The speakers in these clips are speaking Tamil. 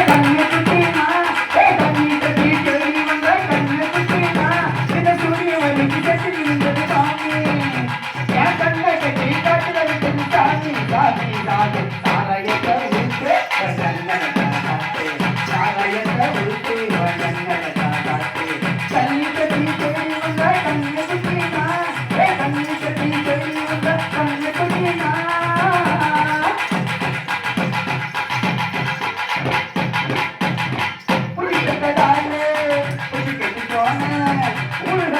Hey,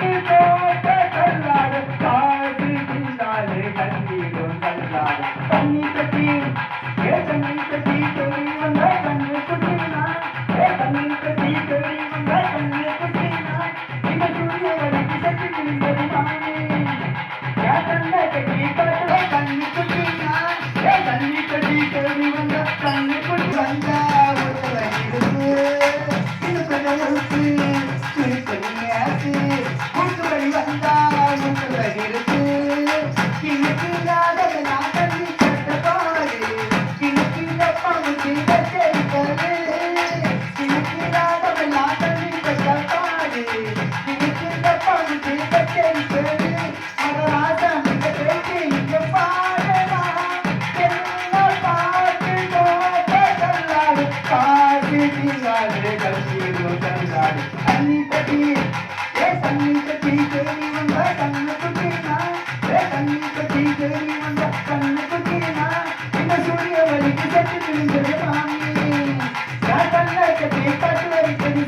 Thank you.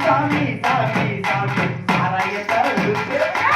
Sami Sami Sami சாராயத்தால்